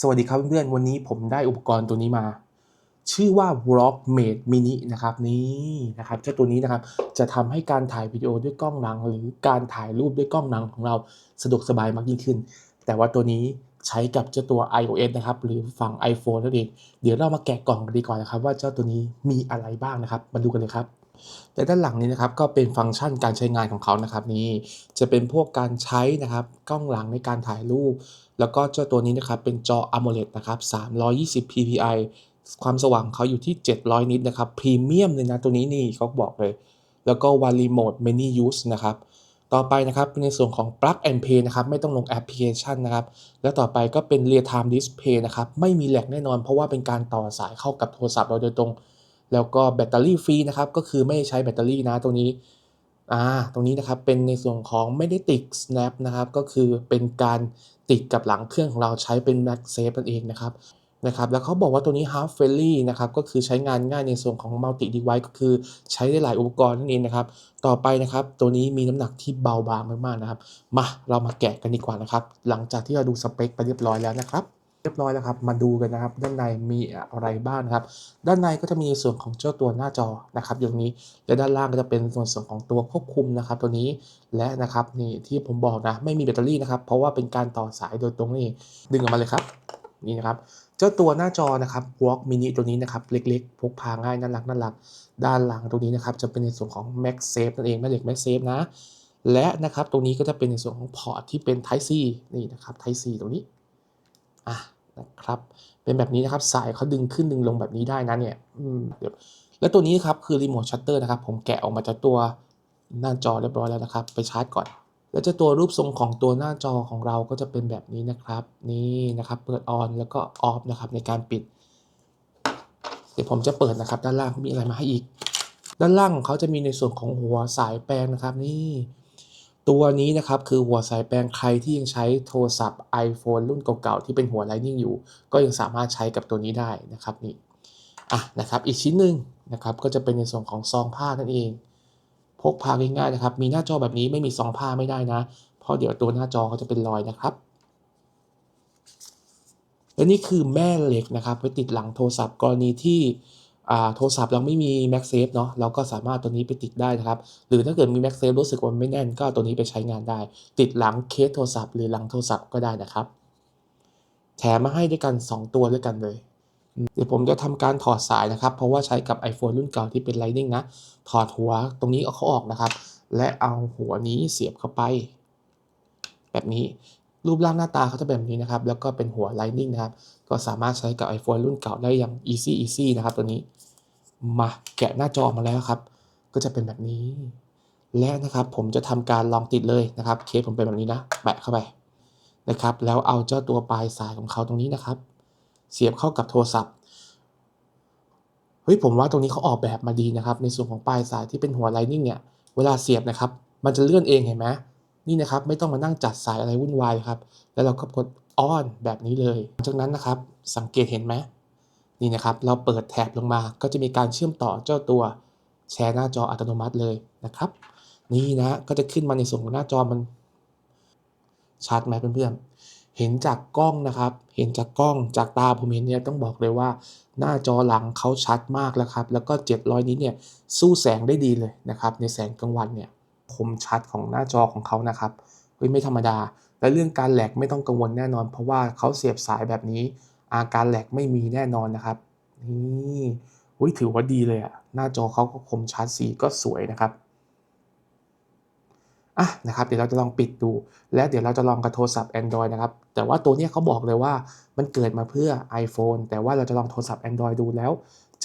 สวัสดีครับเพื่อนๆ วันนี้ผมได้อุปกรณ์ตัวนี้มา ชื่อว่า Vlogmate Mini นะครับนี่นะครับเจ้าตัวนี้นะครับจะทำให้การถ่ายวิดีโอด้วยกล้องหลัง หรือการถ่ายรูปด้วยกล้องหลังของเราสะดวกสบายมากยิ่งขึ้น แต่ว่าตัวนี้ใช้กับเจ้าตัว iOS นะครับหรือฝั่ง iPhone นั่นเองเดี๋ยวเรามาแกะกล่องกันดีกว่านะครับ ว่าเจ้าตัวนี้มีอะไรบ้างนะครับ มาดูกันเลยครับแต่ด้านหลังนี้นะครับก็เป็นฟังก์ชันการใช้งานของเขานะครับนี่จะเป็นพวกการใช้นะครับกล้องหลังในการถ่ายรูป แล้วก็เจ้าตัวนี้นะครับเป็นจอ AMOLED นะครับ320 ppi ความสว่างเขาอยู่ที่ 700 นิตนะครับพรีเมียมเลยนะตัวนี้นี่เขาบอกเลย แล้วก็ One Remote Many Use นะครับต่อไปนะครับในส่วนของ Plug and Play นะครับไม่ต้องลงแอปพลิเคชันนะครับ แล้วต่อไปก็เป็น Real Time Display นะครับไม่มีแหลกแน่นอนเพราะว่าเป็นการต่อสายเข้ากับโทรศัพท์เราโดยตรง แล้วก็แบตเตอรี่ฟรีนะครับก็คือไม่ใช้แบตเตอรี่นะตรงนี้ อ่าตรงนี้นะครับเป็นในส่วนของไม่ได้ติด snap นะครับก็คือเป็นการติดกับหลังเครื่องของเราใช้เป็น MagSafe นั่นเองนะครับนะครับแล้วเขาบอกว่าตัวนี้ half friendly นะครับก็คือใช้งานง่ายในส่วนของ multi device ก็คือใช้ได้หลายอุปกรณ์นั่นเองนะครับ ต่อไปนะครับตัวนี้มีน้ำหนักที่เบาบางมากๆนะครับ มาเรามาแกะกันดีกว่านะครับ หลังจากที่เราดูสเปคไปเรียบร้อยแล้วนะครับ รียบร้อยแล้วครับมาดูกันนะครับ ด้านในมีอะไรบ้างครับ ด้านในก็จะมีส่วนของเจ้าตัวหน้าจอนะครับอย่างนี้และด้านล่างก็จะเป็นส่วนส่วนของตัวควบคุมนะครับตัวนี้และนะครับนี่ที่ผมบอกนะไม่มีแบตเตอรี่นะครับเพราะว่าเป็นการต่อสายโดยตรงนี่ดึงออกมาเลยครับนี่นะครับเจ้าตัวหน้าจอนะครับ Walk Mini ตัวนี้นะครับ เล็กๆ พกพาง่ายน่ารักน่ารัก ด้านหลังตรงนี้นะครับ จะเป็นในส่วนของ MagSafe นั่นเองแม่เหล็ก MagSafe นะ และนะครับตรงนี้ก็จะเป็นในส่วนของพอร์ตที่เป็น Type C นี่นะครับ Type C ตรงนี้ ครับเป็นแบบนี้นะครับสายเขาดึงขึ้นดึงลงแบบนี้ได้นะเนี่ยเดี๋ยวแล้วตัวนี้ครับคือรีโมทชัตเตอร์นะครับผมแกะออกมาจากตัวหน้าจอเรียบร้อยแล้วนะครับ ไปชาร์จก่อน แล้วจ้าตัวรูปทรงของตัวหน้าจอของเราก็จะเป็นแบบนี้นะครับ นี่นะครับเปิดออนแล้วก็ออฟนะครับในการปิด เดี๋ยวผมจะเปิดนะครับ ด้านล่างมีอะไรมาให้อีก ด้านล่างของเขาจะมีในส่วนของหัวสายแปลงนะครับ นี่ ตัวนี้นะครับคือหัวสายแปลงใครที่ยังใช้โทรศัพท์ iPhone รุ่นเก่าๆที่เป็นหัว Lightning อยู่ ก็ยังสามารถใช้กับตัวนี้ได้นะครับนี่อะนะครับอีกชิ้นหนึ่งนะครับก็จะเป็นในส่วนของซองผ้านั่นเอง พกพาง่ายๆนะครับ มีหน้าจอแบบนี้ไม่มีซองผ้าไม่ได้นะ เพราะเดี๋ยวตัวหน้าจอเขาจะเป็นรอยนะครับและนี่คือแม่เหล็กนะครับไว้ติดหลังโทรศัพท์กรณีที่ โทรศัพท์เราไม่มี MagSafe เนาะเราก็สามารถตัวนี้ไปติดได้นะครับ หรือถ้าเกิดมี MagSafe รู้สึกว่าไม่แน่น ก็ตัวนี้ไปใช้งานได้ ติดหลังเคสโทรศัพท์หรือหลังโทรศัพท์ก็ได้นะครับแถมมาให้ด้วยกัน 2 ตัวด้วยกันเลยเดี๋ยวผมจะทำการถอดสายนะครับ เพราะว่าใช้กับ iPhone รุ่นเก่าที่เป็น Lightning นะ ถอดหัวตรงนี้เอาเขาออกนะครับ และเอาหัวนี้เสียบเข้าไป แบบนี้ รูปร่างหน้าตาเขาจะแบบนี้นะครับ แล้วก็เป็นหัว Lightning นะครับ ก็สามารถใช้กับ iPhone รุ่นเก่าได้อย่าง easy easy นะครับ ตัวนี้ มาแกะหน้าจอมาแล้วครับ ก็จะเป็นแบบนี้ และนะครับผมจะทำการลองติดเลยนะครับ เคสผมเป็นแบบนี้นะ แปะเข้าไปนะครับ แล้วเอาเจ้าตัวปลายสายของเขาตรงนี้นะครับ เสียบเข้ากับโทรศัพท์เฮ้ยผมว่าตรงนี้เขาออกแบบมาดีนะครับ ในส่วนของปลายสายที่เป็นหัว Lightning เนี่ย เวลาเสียบนะครับ มันจะเลื่อนเองเห็นไหม นี่นะครับไม่ต้องมานั่งจัดสายอะไรวุ่นวายครับ แล้วเราก็กดอ้อนแบบนี้เลยจากนั้นนะครับสังเกตเห็นไหมนี่นะครับเราเปิดแถบลงมาก็จะมีการเชื่อมต่อเจ้าตัวแชร์หน้าจออัตโนมัติเลยนะครับ นี่นะก็จะขึ้นมาในส่วนของหน้าจอมันชัดไหมเพื่อนๆเห็นจากกล้องนะครับ เห็นจากกล้องจากตาผมเห็นเนี่ยต้องบอกเลยว่า หน้าจอหลังเขาชัดมากแล้วครับ แล้วก็ 700 นี้เนี่ยสู้แสงได้ดีเลยนะครับ ในแสงกลางวันเนี่ย คมชัดของหน้าจอของเขานะครับเฮ้ยไม่ธรรมดา และเรื่องการแหลกไม่ต้องกังวลแน่นอน เพราะว่าเขาเสียบสายแบบนี้ อาการแหลกไม่มีแน่นอนนะครับนี่อุ้ยถือว่าดีเลยอะหน้าจอเขาก็คมชัดสีก็สวยนะครับอะนะครับเดี๋ยวเราจะลองปิดดู และเดี๋ยวเราจะลองกับโทรศัพท์ Android นะครับ แต่ว่าตัวนี้เขาบอกเลยว่ามันเกิดมาเพื่อ iPhone แต่ว่าเราจะลองโทรศัพท์ Android ดูแล้ว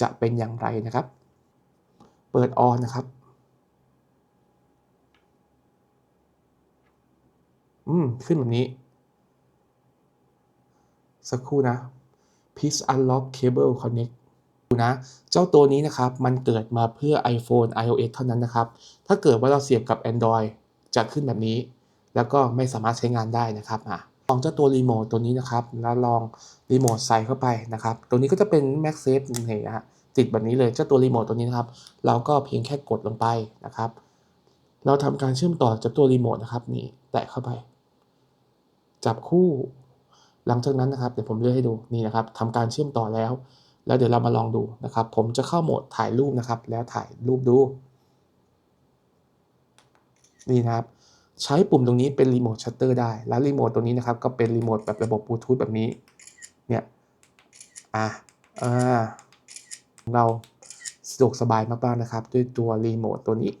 จะเป็นอย่างไรนะครับ เปิดออนนะครับ อืม ขึ้นแบบนี้ สักครู่นะ Please unlock cable connect ดูนะ เจ้าตัวนี้นะครับ มันเกิดมาเพื่อ iPhone iOS เท่านั้นนะครับ ถ้าเกิดว่าเราเสียบกับ Android จะขึ้นแบบนี้ แล้วก็ไม่สามารถใช้งานได้นะครับอะลองเจ้าตัวรีโมทตัวนี้นะครับ แล้วลองรีโมทใส่เข้าไปนะครับ ตัวนี้ก็จะเป็น MagSafe นี่ฮะติดแบบนี้เลย เจ้าตัวรีโมทตัวนี้นะครับ เราก็เพียงแค่กดลงไปนะครับ เราทำการเชื่อมต่อจากตัวรีโมทนะครับนี่แตะเข้าไป จับคู่ หลังจากนั้นนะครับ เดี๋ยวผมเลื่อนให้ดูนี่นะครับทำการเชื่อมต่อแล้ว แล้วเดี๋ยวเรามาลองดูนะครับ ผมจะเข้าโหมดถ่ายรูปนะครับ แล้วถ่ายรูปดู นี่นะครับ ใช้ปุ่มตรงนี้เป็นรีโมทชัตเตอร์ได้ แล้วรีโมทตรงนี้นะครับ ก็เป็นรีโมทแบบระบบบลูทูธแบบนี้ เนี่ย อะอ่าเราสะดวกสบายมากๆนะครับ ด้วยตัวรีโมทตัวนี้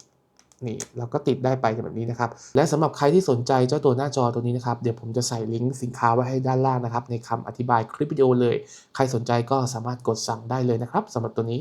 นี่เราก็ติดได้ไปแบบนี้นะครับ และสำหรับใครที่สนใจเจ้าตัวหน้าจอตัวนี้นะครับ เดี๋ยวผมจะใส่ลิงก์สินค้าไว้ให้ด้านล่างนะครับ ในคำอธิบายคลิปวิดีโอเลย ใครสนใจก็สามารถกดสั่งได้เลยนะครับสำหรับตัวนี้